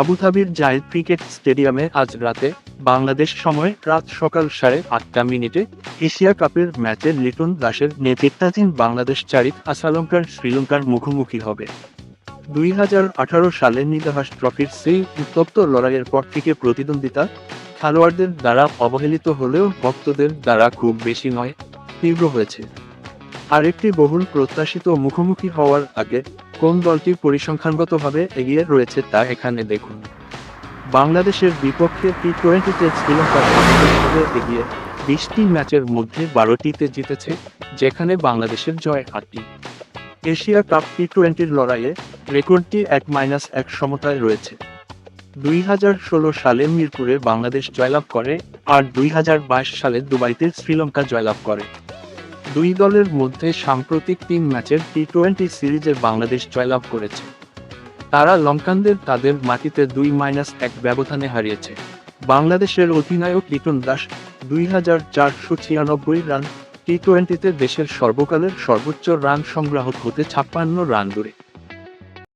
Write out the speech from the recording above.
আবুধাবির জায়েদ cricket স্টেডিয়ামে আজ রাতে বাংলাদেশ সময় রাত সকাল সাড়ে আটটা মিনিটে এশিয়া কাপের ম্যাচে লিটন দাসের নেতৃত্বাধীন বাংলাদেশ চারিত আসালঙ্কার শ্রীলঙ্কার মুখোমুখি হবে। দুই হাজার আঠারো সালে নিদাহাস ট্রফির সেই উত্তপ্ত লড়াইয়ের পর থেকে প্রতিদ্বন্দ্বিতা খেলোয়াড়দের দ্বারা অবহেলিত হলেও ভক্তদের দ্বারা খুব বেশি নয়, তীব্র হয়েছে। আরেকটি বহুল প্রত্যাশিত মুখোমুখি হওয়ার আগে কোন দলটি পরিসংখ্যানগতভাবে এগিয়ে রয়েছে তা এখানে দেখুন। বাংলাদেশের বিপক্ষে টি টোয়েন্টিতে শ্রীলঙ্কা এগিয়ে বিশটি ম্যাচের মধ্যে বারোটিতে জিতেছে, যেখানে বাংলাদেশের জয় আটটি। এশিয়া কাপ টি টোয়েন্টির লড়াইয়ে রেকর্ডটি এক মাইনাস এক সমতায় রয়েছে। দুই হাজার ষোলো সালে মিরপুরে বাংলাদেশ জয়লাভ করে আর দুই হাজার বাইশ সালে দুবাইতে শ্রীলঙ্কা জয়লাভ করে। দুই দলের মধ্যে সাম্প্রতিক তিন ম্যাচের টি টোয়েন্টি সিরিজে বাংলাদেশ জয়লাভ করেছে। তারা লঙ্কানদের তাদের মাটিতে দুই মাইনাস এক ব্যবধানে হারিয়েছে। বাংলাদেশের অধিনায়ক লিটন দাস দুই হাজার চারশো ছিয়ানব্বই রান টি টোয়েন্টিতে দেশের সর্বকালের সর্বোচ্চ রান সংগ্রাহক হতে ছাপ্পান্ন রান দূরে।